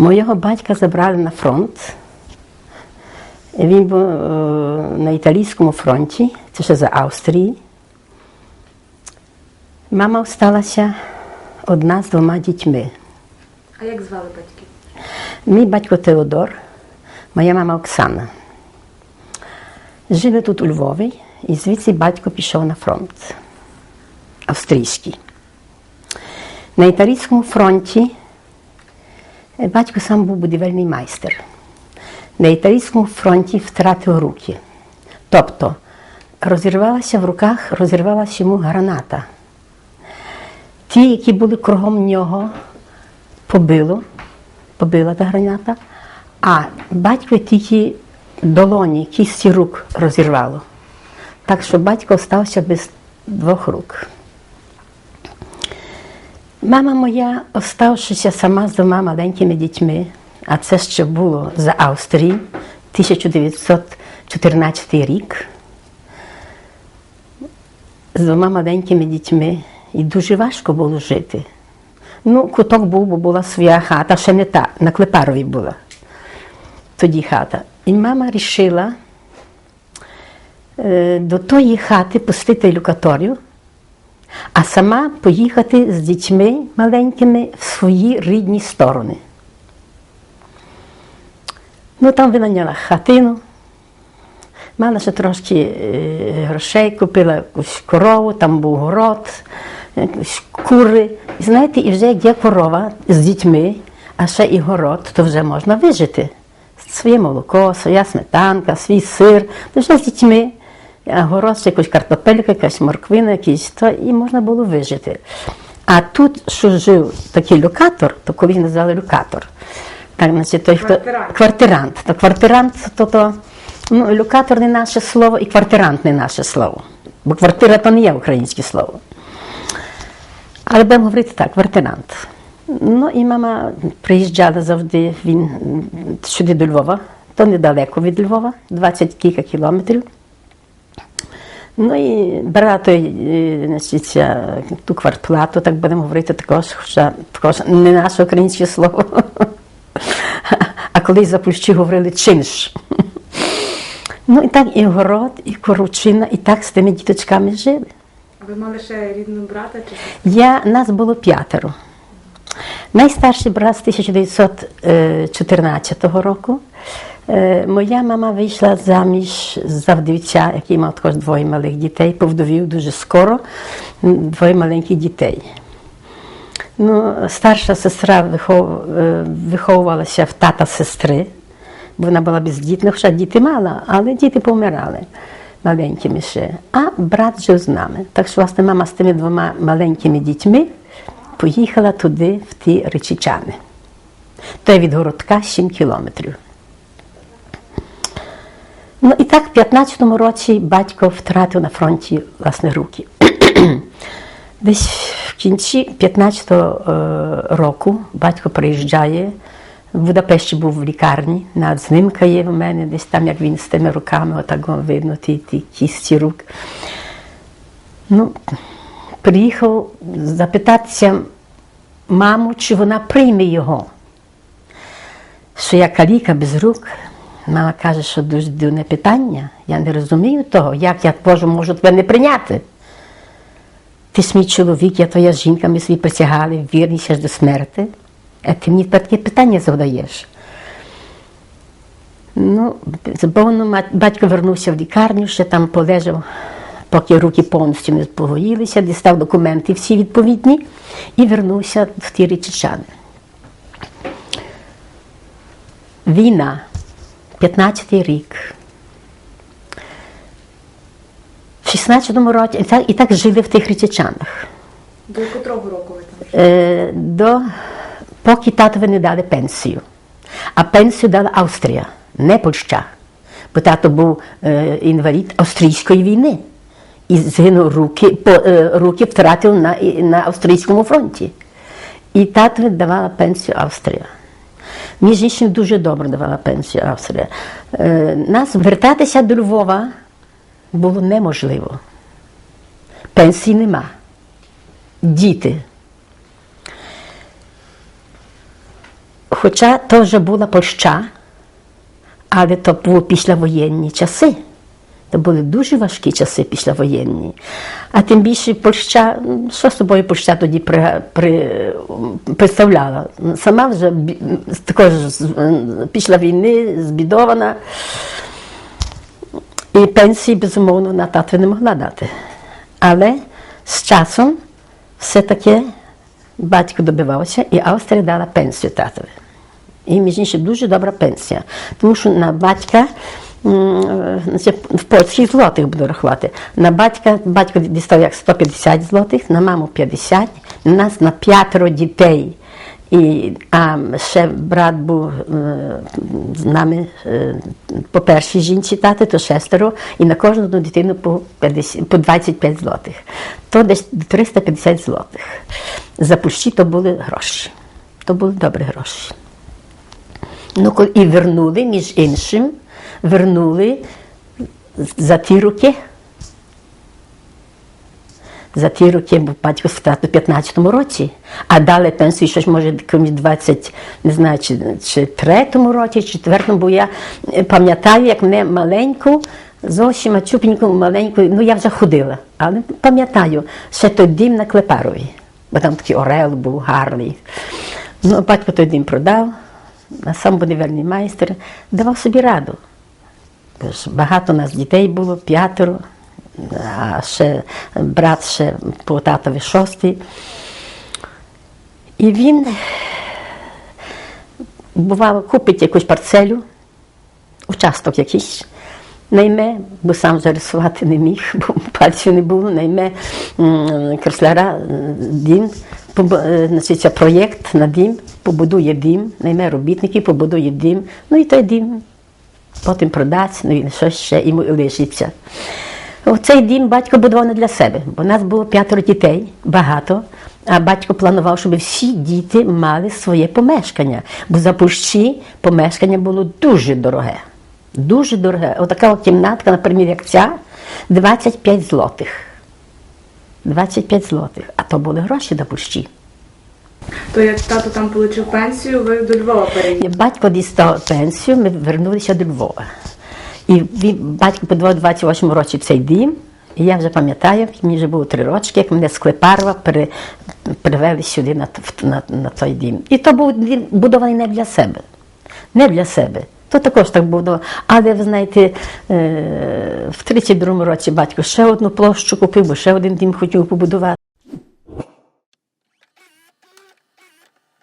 Моєго батька забрали на фронт. Він був е, на італійському фронті, це ще за Австрії. Мама осталася одна з двома дітьми. А як звали батьків? Мій батько Теодор, моя мама Оксана. Жили тут у Львові, і звідси батько пішов на фронт австрійський. На італійському фронті батько сам був будівельний майстер. На італійському фронті втратив руки. Тобто розірвалася в руках, розірвалася йому граната. Ті, які були кругом нього, побило, побила та граната, а батько тільки долоні, кісті рук розірвало. Так що батько стався без двох рук. Мама моя, оставшися сама з двома маленькими дітьми, а це ще було за Австрії, 1914 рік, з двома маленькими дітьми, і дуже важко було жити. Ну, куток був, бо була своя хата, ще не та, на Клепарові була тоді хата. І мама вирішила е, до тої хати пустити люкаторію, а сама поїхати з дітьми маленькими в свої рідні сторони. Ну, там винайняла хатину, мала ще трошки е, грошей, купила якусь корову, там був город, якісь кури. І знаєте, і вже як є корова з дітьми, а ще і город, то вже можна вижити. Своє молоко, своя сметанка, свій сир, то вже з дітьми. Город, ще якась картопелька, якась морквина, якісь, то і можна було вижити. А тут, що жив такий люкатор, то колись називали люкатор. Так, значить, той, хто Квартирант. квартирант. То квартирант, то, то ну, люкатор не наше слово і квартирант не наше слово. Бо квартира то не є українське слово. Але будемо говорити так, квартирант. Ну і мама приїжджала завжди він сюди до Львова, то недалеко від Львова, 20 кілька кілометрів. Ну і брала той, е, значить, ту квартплату, так будемо говорити також, хоча також не наше українське слово. А колись за Польщі говорили чинш. Ну і так і город, і коручина, і так з тими діточками жили. Ви мали ще рідного брата чи? Я, нас було п'ятеро. Найстарший брат з 1914 року. Моя мама вийшла заміж за вдовця, який мав також двоє малих дітей, повдовів дуже скоро, двоє маленьких дітей. Ну, старша сестра вихов, виховувалася в тата сестри, бо вона була бездітна, хоча діти мала, але діти помирали маленькими ще. А брат жив з нами. Так що, власне, мама з тими двома маленькими дітьми поїхала туди, в ті речичани. То є від городка 7 кілометрів. Ну і так, в 15-му році батько втратив на фронті власне руки. Десь в кінці 15-го е, року батько приїжджає. В Будапешті був в лікарні, навіть знімка є в мене, десь там, як він з тими руками, отак видно ті, ті кісті рук. Ну, приїхав запитатися маму, чи вона прийме його. Що я каліка без рук. Мама каже, що дуже дивне питання. Я не розумію того, як я Боже можу тебе не прийняти. Ти ж мій чоловік, я твоя жінка, ми собі присягали вірність до смерти. А ти мені таке питання задаєш. Ну, забавно, батько вернувся в лікарню, ще там полежав, поки руки повністю не погоїлися, дістав документи всі відповідні і вернувся в ті річчани. Війна, 15-й рік. В 16-му році і так, і так жили в тих річчанах. До котрого року ви там жили? Е, до, поки татові не дали пенсію. А пенсію дала Австрія, не Польща. Бо тато був е, інвалід Австрійської війни. І згинув руки, по, е, руки втратив на, на австрійському фронті. І татові давала пенсію Австрія. Між іншим дуже добре давала пенсію Австрія. Е, нас вертатися до Львова було неможливо. Пенсії нема. Діти. Хоча то вже була Польща, але то було післявоєнні часи. То були дуже важкі часи післявоєнні. А тим більше Польща, ну, що собою Польща тоді при, при, представляла? Сама вже також після війни збідована. І пенсії, безумовно, вона тату не могла дати. Але з часом все-таки батько добивався, і Австрія дала пенсію татові. І між іншим дуже добра пенсія. Тому що на батька е, в польських злотих буду рахувати. На батька батько дістав як 150 злотих, на маму 50, на нас на п'ятеро дітей. І, а ще брат був е, з нами е, по першій жінці тати, то шестеро, і на кожну дитину по, 50, по 25 злотих. То десь 350 злотих. За пущі то були гроші. То були добрі гроші. Ну, і вернули, між іншим, вернули за ті роки. За ті роки був батько втратив у 15-му році, а дали пенсію щось, може, комусь 20, не знаю, чи, чи третьому році, чи четвертому, бо я пам'ятаю, як мене маленьку, зовсім мачупеньку, маленьку, ну я вже ходила, але пам'ятаю, ще той дім на Клепарові, бо там такий орел був гарний. Ну, батько той дім продав, а сам будівельний майстер, давав собі раду. Багато нас дітей було, п'ятеро, а ще брат ще по татові шостий. І він, бувало, купить якусь парцелю, участок якийсь, найме, бо сам зарисувати не міг, бо пальців не було, найме кресляра дім, е, проєкт на дім, побудує дім, найме робітників, побудує дім, ну і той дім потім продасть, ну і щось ще йому лишиться. Цей дім батько будував не для себе, бо нас було п'ятеро дітей, багато. А батько планував, щоб всі діти мали своє помешкання. Бо за Пущі помешкання було дуже дороге. Дуже дороге. Отака от кімнатка, наприклад, як ця, 25 злотих. 25 злотих. А то були гроші на Пущі. То як тато там отримав пенсію, ви до Львова переїхали. Батько дістав пенсію, ми вернулися до Львова. І він, батько будував 28 році цей дім. І я вже пам'ятаю, мені вже було три роки, як мене з Клепарова пере, перевели сюди на, на, на той дім. І то був дім будований не для себе. Не для себе. То також так було. Але ви знаєте, е, в 32-му році батько ще одну площу купив, бо ще один дім хотів побудувати.